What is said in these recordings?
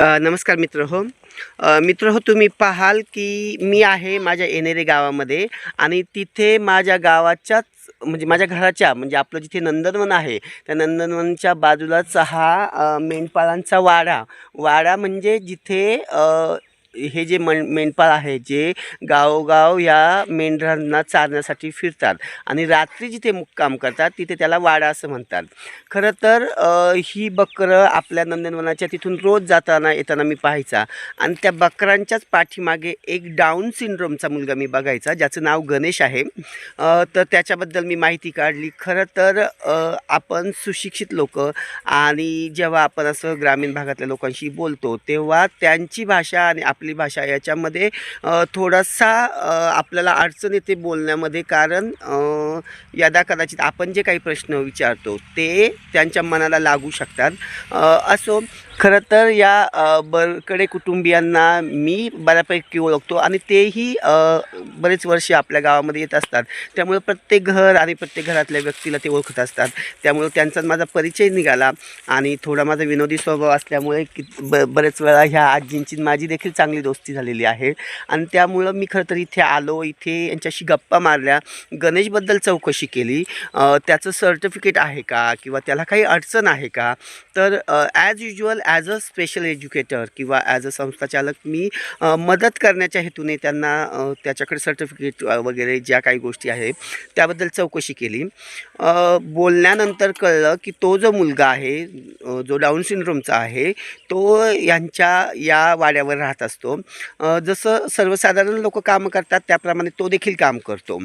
नमस्कार मित्र हो. मित्र हो तुम्ही पाहाल की मी आहे माझ्या येणेरे गावामध्ये आणि तिथे माझ्या गावाच्याच म्हणजे माझ्या घराच्या म्हणजे आपलं जिथे नंदनवन आहे त्या नंदनवनच्या बाजूलाच हा मेंढपाळांचा वाडा. वाडा म्हणजे जिथे हे जे मन मेंढपाळ आहे जे गावोगाव या मेंढरांना चारण्यासाठी फिरतात आणि रात्री जिथे मुक्काम करतात तिथे त्याला वाडा असं म्हणतात. खरं तर ही बकरं आपल्या नंदनवनाच्या तिथून रोज जाताना येताना मी पाहायचा आणि त्या बकरांच्याच पाठीमागे एक डाऊन सिंड्रोमचा मुलगा मी बघायचा ज्याचं नाव गणेश आहे. तर त्याच्याबद्दल मी माहिती काढली. खरं तर आपण सुशिक्षित लोक आणि जेव्हा आपण असं ग्रामीण भागातल्या लोकांशी बोलतो तेव्हा त्यांची भाषा आणि आपली भाषा. याच्यामध्ये थोडासा आपल्याला अडचण येते बोलण्यामध्ये. कारण यदा कदाचित आपण जे काही प्रश्न विचारतो ते त्यांच्या मनाला लागू शकतात. असो खरं तर या बरकडे कुटुंबियांना मी बऱ्यापैकी ओळखतो आणि तेही बरेच वर्षे आपल्या गावामध्ये येत असतात. त्यामुळे प्रत्येक घर आणि प्रत्येक घरातल्या व्यक्तीला ते ओळखत असतात. त्यामुळे त्यांचा माझा परिचय निघाला आणि थोडा माझा विनोदी स्वभाव असल्यामुळे कि ब बरेच वेळा ह्या आजींची माझी देखील चांगली चांगली दोस्ती झालेली आहे. आणि त्यामुळं मी खरं तर इथे आलो इथे यांच्याशी गप्पा मारल्या. गणेशबद्दल चौकशी केली. त्याचं सर्टिफिकेट आहे का? किंवा त्याला काही अडचण आहे का? तर as usual as a special educator किंवा ॲज अ संस्थाचालक मी मदत करण्याच्या हेतूने त्यांना त्याच्याकडे सर्टिफिकेट वगैरे ज्या काही गोष्टी आहेत त्याबद्दल चौकशी केली. बोलण्यानंतर बोलल्यानंतर कळलं की तो जो मुलगा आहे जो डाऊन सिंड्रोमचा आहे तो यांच्या या वाड्यावर राहत असतो. असतो. जसं सर्वसाधारण लोक कामं करतात त्याप्रमाणे तो देखील काम करतो.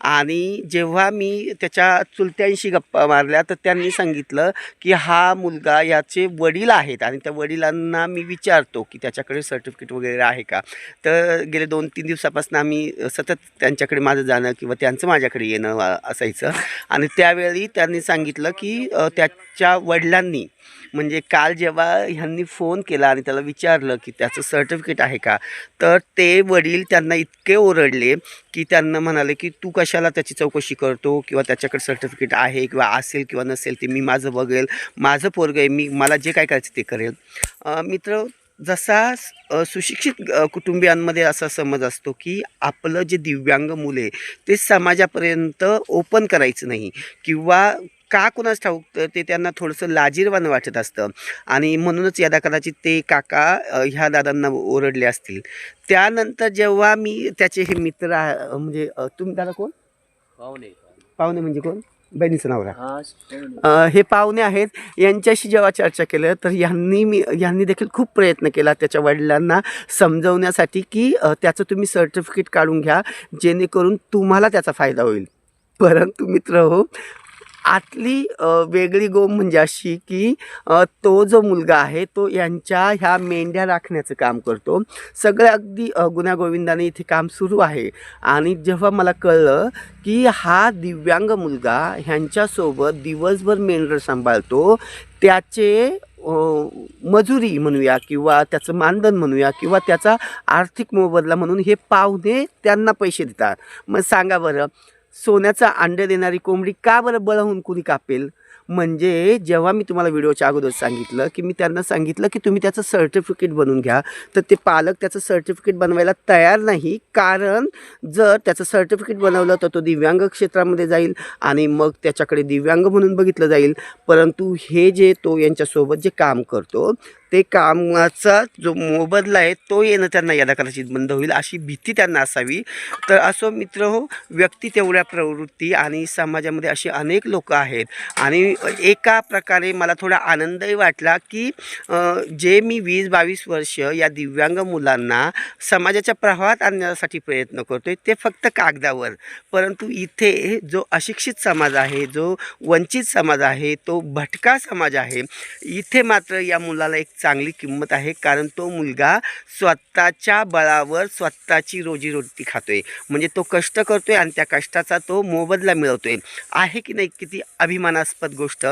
आणि जेव्हा मी त्याच्या चुलत्यांशी गप्पा मारल्या तर त्यांनी सांगितलं की हा मुलगा याचे वडील आहेत आणि त्या वडिलांना मी विचारतो की त्याच्याकडे सर्टिफिकेट वगैरे आहे का? तर गेले दोन तीन दिवसापासून आम्ही सतत त्यांच्याकडे माझं जाणं किंवा त्यांचं माझ्याकडे येणं असायचं. आणि त्यावेळी त्यांनी सांगितलं की त्याच्या वडिलांनी म्हणजे काल जेव्हा ह्यांनी फोन केला आणि त्याला विचारलं की त्याचं सर्टिफिकेट आहे का? तर ते वडील त्यांना इतके ओरडले की त्यांना म्हणाले की तू कशाला त्याची चौकशी करतो किंवा त्याच्याकडे सर्टिफिकेट आहे किंवा असेल किंवा नसेल ते मी माझं बघेल माझं पोरगं आहे मी मला जे काय करायचं ते करेल. मित्र जसा सुशिक्षित कुटुंबियांमध्ये असा समज असतो की आपलं जे दिव्यांग मुले ते समाजापर्यंत ओपन करायचं नाही किंवा का कुणाच ठाऊक ते त्यांना थोडंसं लाजीरवाणं वाटत असतं. आणि म्हणूनच यदा कदाचित ते काका ह्या दादांना ओरडले असतील. त्यानंतर जेव्हा मी त्याचे हे मित्र म्हणजे तुम्ही दादा कोण? पाहुणे. पाहुणे म्हणजे कोण? बहिणीचं नाव राहा. हा पाहुणे. आहेत. यांच्याशी जेव्हा चर्चा केलं तर यांनी मी यांनी देखील खूप प्रयत्न केला त्याच्या वडिलांना समजवण्यासाठी की त्याचं तुम्ही सर्टिफिकेट काढून घ्या जेणेकरून तुम्हाला त्याचा फायदा होईल. परंतु मित्र हो आतली वेगळी गोम म्हणजे अशी की तो जो मुलगा आहे तो यांच्या ह्या मेंढ्या राखण्याचं काम करतो. सगळं अगदी अ, गुण्यागोविंदाने इथे काम सुरू आहे. आणि जेव्हा मला कळलं की हा दिव्यांग मुलगा ह्यांच्यासोबत दिवसभर मेंढर सांभाळतो त्याचे मजुरी म्हणूया किंवा त्याचं मानधन म्हणूया किंवा त्याचा आर्थिक मोबदला म्हणून हे पाहुणे त्यांना पैसे देतात. मग सांगा बरं सोन्याचं अंडे देणारी कोंबडी का बरं बळहून कुणी कापेल? म्हणजे जेव्हा मी तुम्हाला व्हिडिओच्या अगोदर सांगितलं की मी त्यांना सांगितलं की तुम्ही त्याचं सर्टिफिकेट बनवून घ्या तर ते पालक त्याचं सर्टिफिकेट बनवायला तयार नाही. कारण जर त्याचं सर्टिफिकेट बनवलं तर तो दिव्यांग क्षेत्रामध्ये जाईल आणि मग त्याच्याकडे दिव्यांग म्हणून बघितलं जाईल. परंतु हे जे तो यांच्यासोबत जे काम करतो ते कामाचा जो मोबदला आहे तो येणं त्यांना यादा कदाचित बंद होईल अशी भीती त्यांना असावी. तर असो मित्र हो व्यक्ती तेवढ्या प्रवृत्ती आणि समाजामध्ये असे अनेक लोक आहेत. आणि एका प्रकारे मला थोडा आनंदही वाटला की जे मी वीस बावीस वर्ष या दिव्यांग मुलांना समाजाच्या प्रवाहात आणण्यासाठी प्रयत्न करतोय ते फक्त कागदावर. परंतु इथे जो अशिक्षित समाज आहे जो वंचित समाज आहे तो भटका समाज आहे इथे मात्र या मुलाला एक चांगली किंमत आहे कारण तो मुलगा स्वतःच्या बळावर स्वतःची रोजीरोटी खातो आहे म्हणजे तो कष्ट करतो आहे आणि त्या कष्टाचा तो मोबदला मिळवतो आहे आहे की नाही किती अभिमानास्पद गोष्ट.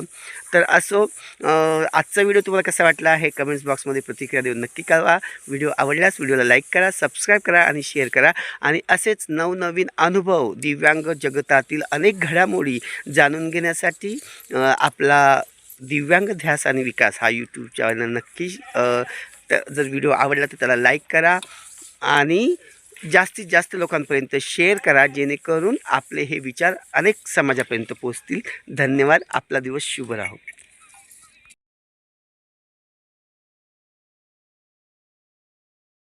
तर असो आजचा व्हिडिओ तुम्हाला कसा वाटला आहे कमेंट्स बॉक्समध्ये प्रतिक्रिया देऊन नक्की कळवा. व्हिडिओ आवडल्यास व्हिडिओला लाईक करा सबस्क्राईब करा आणि शेअर करा. आणि असेच नवनवीन अनुभव दिव्यांग जगतातील अनेक घडामोडी जाणून घेण्यासाठी आपला दिव्यांग ध्यास आणि विकास हा यूट्यूब चॅनल नक्की तर जर व्हिडिओ आवडला तर त्याला लाईक करा आणि जास्तीत जास्त लोकांपर्यंत शेअर करा जेणेकरून आपले हे विचार अनेक समाजापर्यंत पोचतील धन्यवाद. आपला दिवस शुभ राहो.